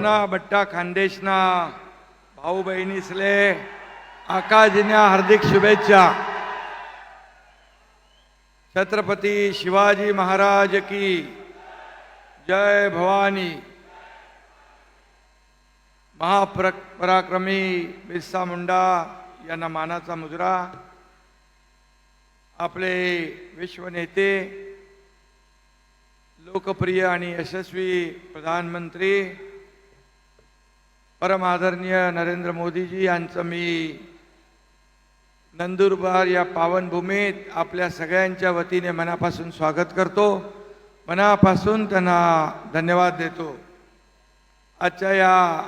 भावना बट्टा खानदेशना भाऊ बहिणीसले आकाजीने हार्दिक शुभेच्छा. छत्रपती शिवाजी महाराज की जय भवानी. महाप्र पराक्रमी बिरसा मुंडा यांना मानाचा मुजरा. आपले विश्वनेते लोकप्रिय आणि यशस्वी प्रधानमंत्री परम आदरणीय नरेंद्र मोदीजी यांचं मी नंदुरबार या पावनभूमीत आपल्या सगळ्यांच्या वतीने मनापासून स्वागत करतो. मनापासून त्यांना धन्यवाद देतो. आजच्या या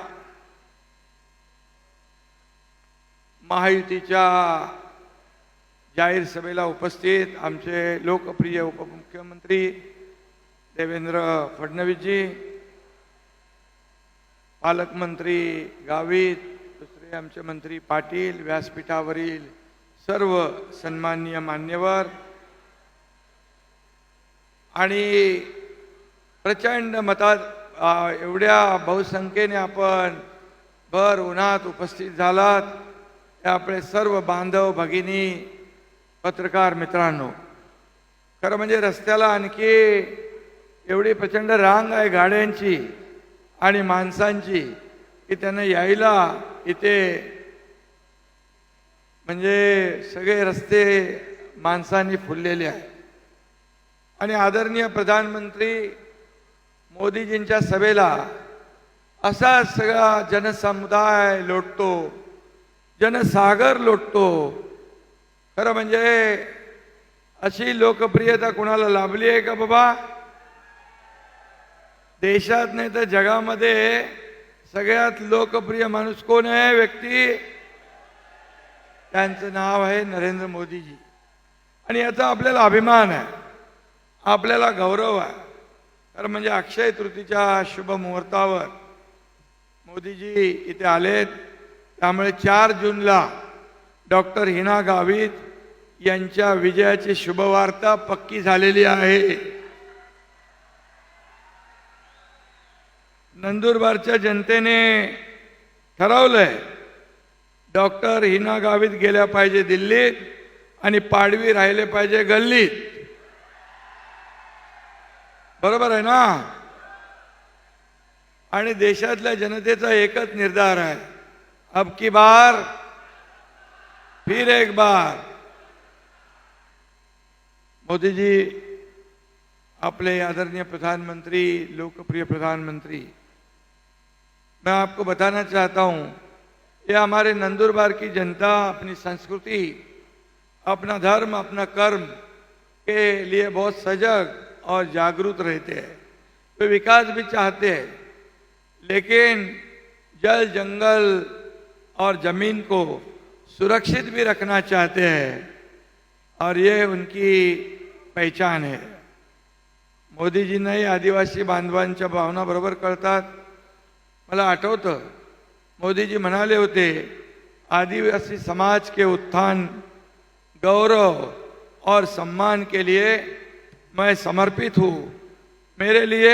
महायुतीच्या जाहीर सभेला उपस्थित आमचे लोकप्रिय उपमुख्यमंत्री देवेंद्र फडणवीसजी पालकमंत्री गावित दुसरे आमचे मंत्री पाटील व्यासपीठावरील सर्व सन्माननीय मान्यवर. आणि प्रचंड मतात एवढ्या बहुसंख्येने आपण भर उन्हात उपस्थित झालात. हे आपले सर्व बांधव भगिनी पत्रकार मित्रांनो खरं म्हणजे रस्त्याला आणखी एवढी प्रचंड रांग आहे गाड्यांची. आणि माणसांची की त्यांना यायला इथे म्हणजे सगळे रस्ते माणसांनी फुललेले आहेत. आणि आदरणीय प्रधानमंत्री मोदीजींच्या सभेला असा सगळा जनसमुदाय लोटतो जनसागर लोटतो. खरं म्हणजे अशी लोकप्रियता कुणाला लाभली आहे का बाबा? देशात नाही तर जगामध्ये सगळ्यात लोकप्रिय माणूस कोण आहे? व्यक्ती? त्यांचं नाव आहे नरेंद्र मोदीजी. आणि याचा आपल्याला अभिमान आहे. आपल्याला गौरव आहे. तर म्हणजे अक्षय तृतीच्या शुभ मुहूर्तावर मोदीजी इथे आलेत. त्यामुळे चार जूनला डॉक्टर हिना गावित यांच्या विजयाची शुभवार्ता पक्की झालेली आहे. नंदुरबारच्या जनतेने ठरवलंय डॉक्टर हिना गावीत गेल्या पाहिजे दिल्लीत आणि पाडवी राहिले पाहिजे गल्लीत. बरोबर आहे ना? आणि देशातल्या जनतेचा एकच निर्धार आहे. अब की बार फिर एक बार. मोदीजी आपले आदरणीय प्रधानमंत्री लोकप्रिय प्रधानमंत्री मैं आपको बताना चाहता हूँ, ये हमारे नंदुरबार की जनता, अपनी संस्कृति, अपना धर्म, अपना कर्म के लिए बहुत सजग और जागरूक रहते हैं। वे तो विकास भी चाहते हैं, लेकिन जल, जंगल और ज़मीन को सुरक्षित भी रखना चाहते हैं और ये उनकी पहचान है। मोदी जी मोदीजींनाही आदिवासी बांधवांच्या भावना बरोबर कळतात मला आठवतं मोदीजी म्हणाले होते आदिवासी समाज के उत्थान गौरव और सम्मान के लिए मैं समर्पित हूँ। मेरे लिए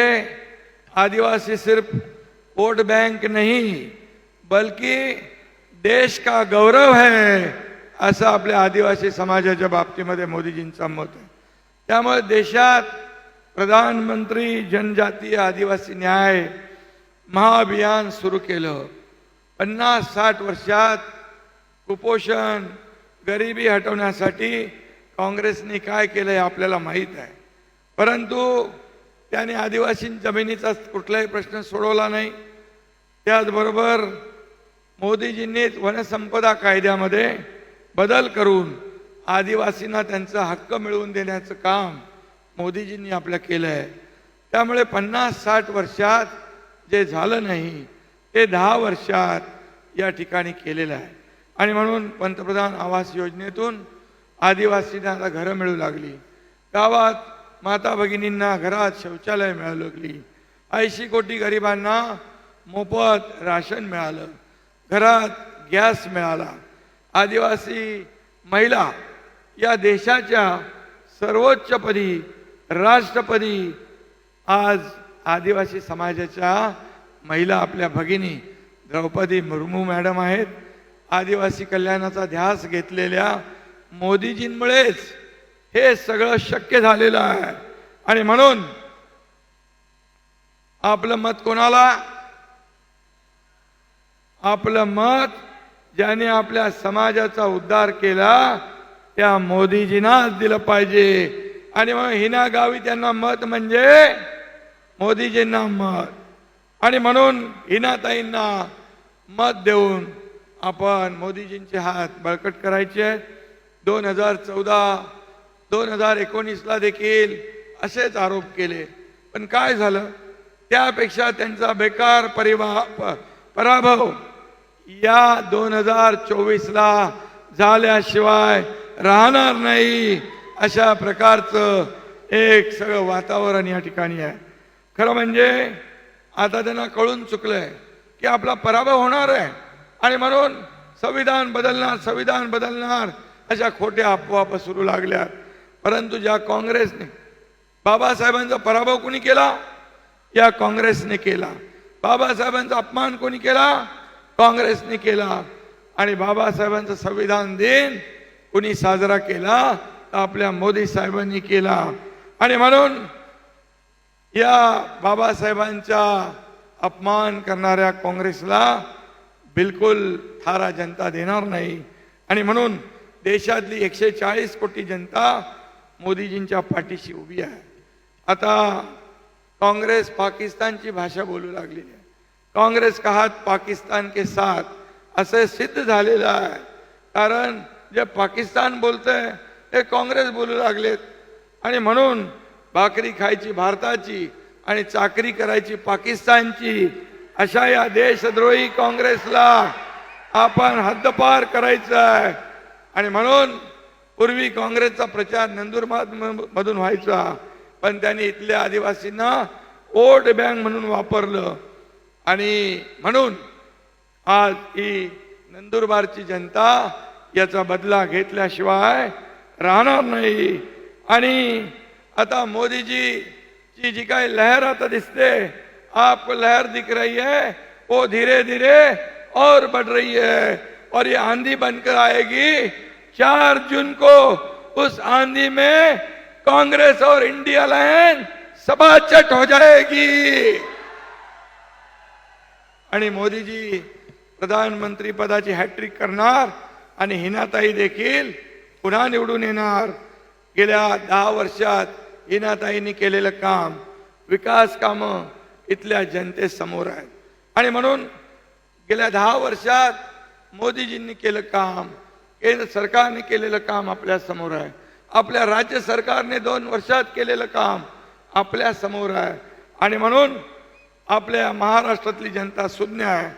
आदिवासी सिर्फ वोट बैंक नहीं बल्कि देश का गौरव है असं आपल्या आदिवासी समाजाच्या बाबतीमध्ये मोदीजींचं मत आहे. त्यामुळे देशात प्रधानमंत्री जनजातीय आदिवासी न्याय महाअभियान सुरू केलं. पन्नास साठ वर्षात कुपोषण गरिबी हटवण्यासाठी काँग्रेसने काय केलं हे आपल्याला माहीत आहे. परंतु त्याने आदिवासी जमिनीचा कुठलाही प्रश्न सोडवला नाही. त्याचबरोबर मोदीजींनीच वनसंपदा कायद्यामध्ये बदल करून आदिवासींना त्यांचा हक्क मिळवून देण्याचं काम मोदीजींनी आपलं केलं आहे त्यामुळे पन्नास साठ वर्षात जे झालं नाही ते दहा वर्षात या ठिकाणी केलेलं आहे. आणि म्हणून पंतप्रधान आवास योजनेतून आदिवासींना घरं मिळू लागली. गावात माता भगिनींना घरात शौचालय मिळायला लागली. ऐंशी कोटी गरिबांना मोफत राशन मिळालं. घरात गॅस मिळाला. आदिवासी महिला या देशाच्या सर्वोच्चपदी राष्ट्रपदी आज आदिवासी समाजाच्या महिला आपल्या भगिनी द्रौपदी मुर्मू मॅडम आहेत. आदिवासी कल्याणाचा ध्यास घेतलेल्या मोदीजींमुळेच हे सगळं शक्य झालेलं आहे. आणि म्हणून आपलं मत कोणाला? आपलं मत ज्याने आपल्या समाजाचा उद्धार केला त्या मोदीजींनाच दिलं पाहिजे. आणि मग हिना गावी त्यांना मत म्हणजे मोदीजींना मत. आणि म्हणून हिनाताईंना मत देऊन आपण मोदीजींचे हात बळकट करायचे. दोन हजार चौदा दोन हजार एकोणीसला देखील असेच आरोप केले. पण काय झालं? त्यापेक्षा त्यांचा बेकार परिवा प- पराभव या दोन हजार चोवीसला झाल्याशिवाय राहणार नाही अशा प्रकारचं एक सगळं वातावरण या ठिकाणी आहे. खरं म्हणजे आता त्यांना कळून चुकलंय की आपला पराभव होणार आहे. आणि म्हणून संविधान बदलणार संविधान बदलणार अशा खोट्या अफवा सुरू लागल्या परंतु ज्या काँग्रेसने बाबासाहेबांचा पराभव कोणी केला? या काँग्रेसने केला. बाबासाहेबांचा अपमान कोणी केला? काँग्रेसने केला. आणि बाबासाहेबांचा संविधान दिन कुणी साजरा केला? तर आपल्या मोदी साहेबांनी केला. आणि म्हणून या बाबासाहेबांचा अपमान करणाऱ्या काँग्रेसला बिलकुल थारा जनता देणार नाही. आणि म्हणून देशातली एकशे चाळीस कोटी जनता मोदीजींच्या पाठीशी उभी आहे. आता काँग्रेस पाकिस्तानची भाषा बोलू लागली आहे. काँग्रेस का हात पाकिस्तान के साथ? असं सिद्ध झालेलं आहे. कारण जे पाकिस्तान बोलतंय ते काँग्रेस बोलू लागलेत. आणि म्हणून भाकरी खायची भारताची आणि चाकरी करायची पाकिस्तानची अशा या देशद्रोही काँग्रेसला आपण हद्दपार करायचं आहे आणि म्हणून पूर्वी काँग्रेसचा प्रचार नंदुरबार मधून व्हायचा पण त्यांनी इथल्या आदिवासींना वोट बँक म्हणून वापरलं. आणि म्हणून आज ही नंदुरबारची जनता याचा बदला घेतल्याशिवाय राहणार नाही. आणि आता मोदीजी ची जी काही लहर आता दिसते आपको लहर दिख रही है वो धीरे धीरे और बढ़ रही है और ये आंधी बनकर आएगी। चार जून को उस आंधी में कांग्रेस और इंडिया लाइन सबाचट हो जाएगी। आणि मोदीजी प्रधानमंत्री पदाची हॅट्रिक करणार आणि हिनाताई देखील पुन्हा निवडून येणार. गेल्या दहा वर्षात हिनाताईंनी केलेलं काम विकास कामं इथल्या जनतेसमोर आहेत. आणि म्हणून गेल्या दहा वर्षात मोदीजींनी केलं काम केंद्र सरकारने केलेलं काम आपल्यासमोर आहे. आपल्या राज्य सरकारने दोन वर्षात केलेलं काम आपल्यासमोर आहे. आणि म्हणून आपल्या महाराष्ट्रातली जनता सुज्ञ आहे.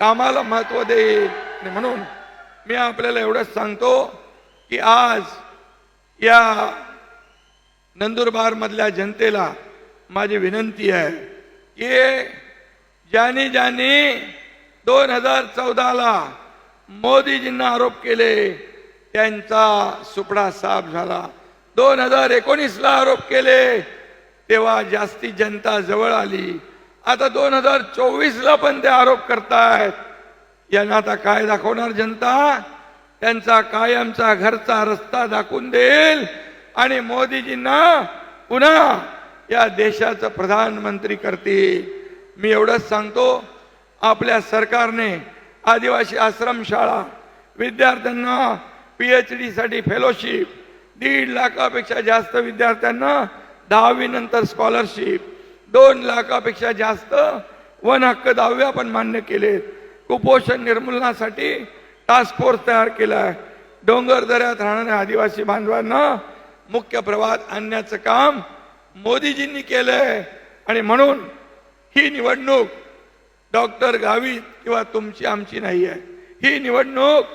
कामाला महत्त्व देईल आणि म्हणून मी आपल्याला एवढंच सांगतो की आज या नंदुरबार मधल्या जनतेला माझी विनंती आहे की ज्यांनी ज्यांनी दोन हजार चौदाला मोदीजींना आरोप केले त्यांचा सुपडा साफ झाला. दोन हजार एकोणीसला आरोप केले तेव्हा जास्ती जनता जवळ आली. आता दोन हजार चोवीसला पण ते आरोप करतायत. यांना आता काय दाखवणार जनता? त्यांचा कायमचा घरचा रस्ता दाखवून देईल. आणि मोदीजींना पुन्हा या देशाचं प्रधानमंत्री करतील. मी एवढंच सांगतो आपल्या सरकारने आदिवासी आश्रमशाळा विद्यार्थ्यांना पी एच डीसाठी फेलोशिप दीड लाखापेक्षा जास्त विद्यार्थ्यांना दहावीनंतर स्कॉलरशिप दोन लाखापेक्षा जास्त वन हक्क दहावी आपण मान्य केलेत. कुपोषण निर्मूलनासाठी टास्क फोर्स तयार केला आहे डोंगर दऱ्यात राहणाऱ्या आदिवासी बांधवांना मुख्य प्रवाहात आणण्याचं काम मोदीजींनी केलंय. आणि म्हणून ही निवडणूक डॉक्टर गावी किंवा तुमची आमची नाही आहे. ही निवडणूक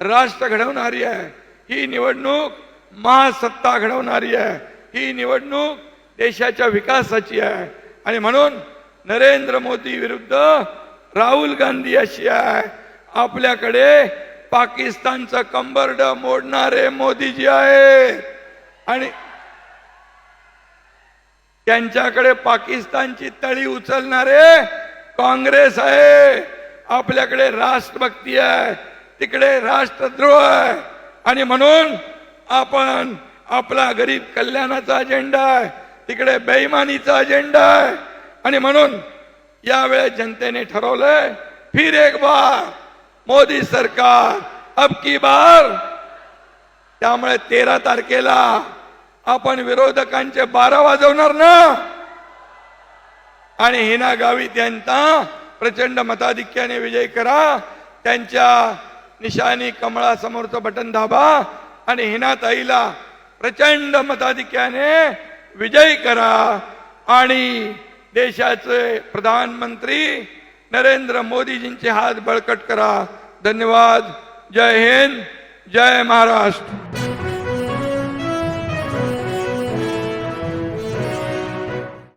राष्ट्र घडवणारी आहे. ही निवडणूक महासत्ता घडवणारी आहे. ही निवडणूक देशाच्या विकासाची आहे. आणि म्हणून नरेंद्र मोदी विरुद्ध राहुल गांधी अशी आहे. आपल्याकडे पाकिस्तानचं कंबरड मोडणारे मोदीजी आहेत. आणि त्यांच्याकडे पाकिस्तानची तळी उचलणारे काँग्रेस आहे. आपल्याकडे राष्ट्रभक्ती आहे. तिकडे राष्ट्रद्रोह आहे. आणि म्हणून आपण आपला गरीब कल्याणाचा अजेंडा आहे. तिकडे बेईमानीचा अजेंडा आहे. आणि म्हणून यावेळेस जनतेने ठरवलंय फिर एक बार मोदी सरकार अब की बार त्यामुळे तेरा तारखेला आपण विरोधकांचे बारा वाजवणार ना? आणि हिना गावी त्यांना प्रचंड मताधिक्याने विजय करा. त्यांच्या निशानी कमळासमोरचं बटन दाबा आणि हिना ताईला प्रचंड मताधिक्याने विजयी करा. आणि देशाचे प्रधानमंत्री नरेंद्र मोदीजींचे हात बळकट करा. धन्यवाद. जय हिंद. जय महाराष्ट्र.